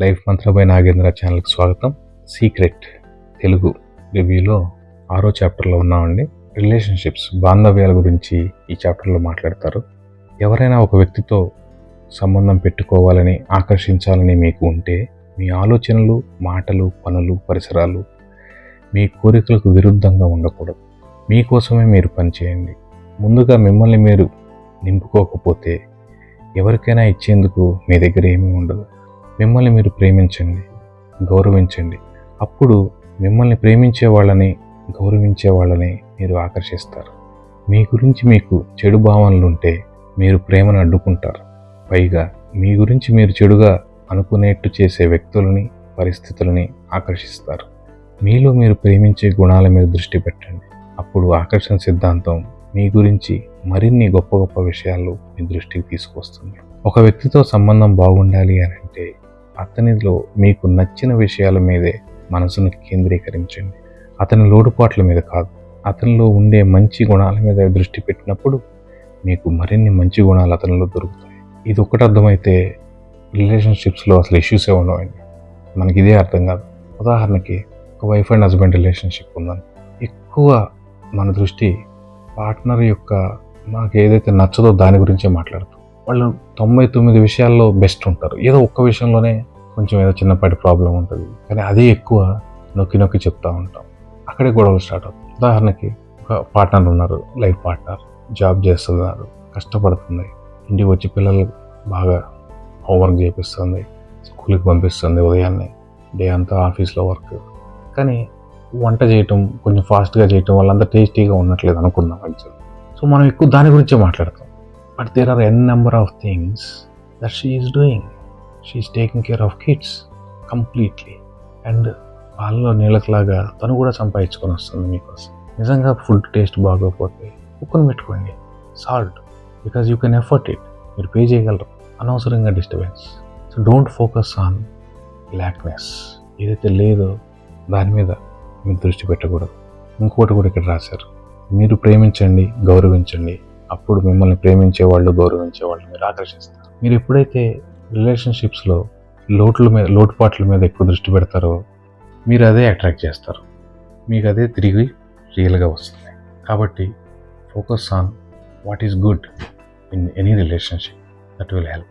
Life మంత్రపై Nagendra ఛానల్కి స్వాగతం. Secret Telugu రివ్యూలో ఆరో చాప్టర్లో ఉన్నామండి. రిలేషన్షిప్స్ బాంధవ్యాల గురించి ఈ చాప్టర్లో మాట్లాడతారు. ఎవరైనా ఒక వ్యక్తితో సంబంధం పెట్టుకోవాలని ఆకర్షించాలని మీకు ఉంటే మీ ఆలోచనలు మాటలు పనులు పరిసరాలు మీ కోరికలకు విరుద్ధంగా ఉండకూడదు. మీకోసమే మీరు పనిచేయండి. ముందుగా మిమ్మల్ని మీరు నింపుకోకపోతే ఎవరికైనా ఇచ్చేందుకు మీ దగ్గర ఏమీ ఉండదు. మిమ్మల్ని మీరు ప్రేమించండి గౌరవించండి. అప్పుడు మిమ్మల్ని ప్రేమించే వాళ్ళని గౌరవించే వాళ్ళని మీరు ఆకర్షిస్తారు. మీ గురించి మీకు చెడు భావనలు ఉంటే మీరు ప్రేమను అడ్డుకుంటారు. పైగా మీ గురించి మీరు చెడుగా అనుకునేట్టు చేసే వ్యక్తులని పరిస్థితులని ఆకర్షిస్తారు. మీలో మీరు ప్రేమించే గుణాల మీద దృష్టి పెట్టండి. అప్పుడు ఆకర్షణ సిద్ధాంతం మీ గురించి మరిన్ని గొప్ప గొప్ప విషయాలు మీ దృష్టికి తీసుకొస్తుంది. ఒక వ్యక్తితో సంబంధం బాగుండాలి అని అంటే అతనిలో మీకు నచ్చిన విషయాల మీదే మనసును కేంద్రీకరించండి. అతని లోటుపాట్ల మీద కాదు. అతనిలో ఉండే మంచి గుణాల మీద దృష్టి పెట్టినప్పుడు మీకు మరిన్ని మంచి గుణాలు అతనిలో దొరుకుతాయి. ఇది ఒకటి అర్థమైతే రిలేషన్షిప్స్లో అసలు ఇష్యూసే ఉండవండి. మనకి ఇదే అర్థం కాదు. ఉదాహరణకి ఒక వైఫ్ అండ్ హస్బెండ్ రిలేషన్షిప్ ఉందని. ఎక్కువ మన దృష్టి పార్ట్నర్ యొక్క మాకు ఏదైతే నచ్చదో దాని గురించే మాట్లాడుతాం. వాళ్ళు తొంభై తొమ్మిది విషయాల్లో బెస్ట్ ఉంటారు. ఏదో ఒక్క విషయంలోనే కొంచెం ఏదో చిన్నపాటి ప్రాబ్లం ఉంటుంది. కానీ అదే ఎక్కువ నొక్కి నొక్కి చెప్తూ ఉంటాం. అక్కడే గొడవలు స్టార్ట్ అవుతాయి. ఉదాహరణకి ఒక పార్ట్నర్ ఉన్నారు లైఫ్ పార్ట్నర్ జాబ్ చేస్తున్నారు కష్టపడుతుంది ఇంటికి వచ్చి పిల్లలు బాగా హోంవర్క్ చేపిస్తుంది స్కూల్కి పంపిస్తుంది ఉదయాన్నే. డే అంతా ఆఫీస్లో వర్క్ కానీ వంట చేయటం కొంచెం ఫాస్ట్గా చేయటం వల్ల అంత టేస్టీగా ఉండట్లేదు అనుకుందాం యాక్చువల్ సో మనం ఎక్కువ దాని గురించే మాట్లాడతాం. But there are n number of things that she is doing she is taking care of kids completely and పాలలో నీళ్ళకిలాగా తను కూడా సంపాదించుకొని వస్తుంది మీకోసం. నిజంగా ఫుడ్ టేస్ట్ బాగోకపోతే ఉప్పును పెట్టుకోండి. Salt because you can afford it మీరు పే చేయగలరు. అనవసరంగా disturbance. So don't focus on blackness ఏదైతే లేదో దాని మీద మీరు దృష్టి పెట్టకూడదు. ఇంకోటి కూడా ఇక్కడ రాశారు. మీరు ప్రేమించండి గౌరవించండి. అప్పుడు మిమ్మల్ని ప్రేమించే వాళ్ళు గౌరవించే వాళ్ళు మీరు ఆకర్షిస్తారు. మీరు ఎప్పుడైతే రిలేషన్షిప్స్లో లోట్ల మీద లోటుపాట్ల మీద ఎక్కువ దృష్టి పెడతారో మీరు అదే అట్రాక్ట్ చేస్తారు. మీకు అదే తిరిగి రియల్గా వస్తుంది. కాబట్టి focus on what is good in any relationship that will help.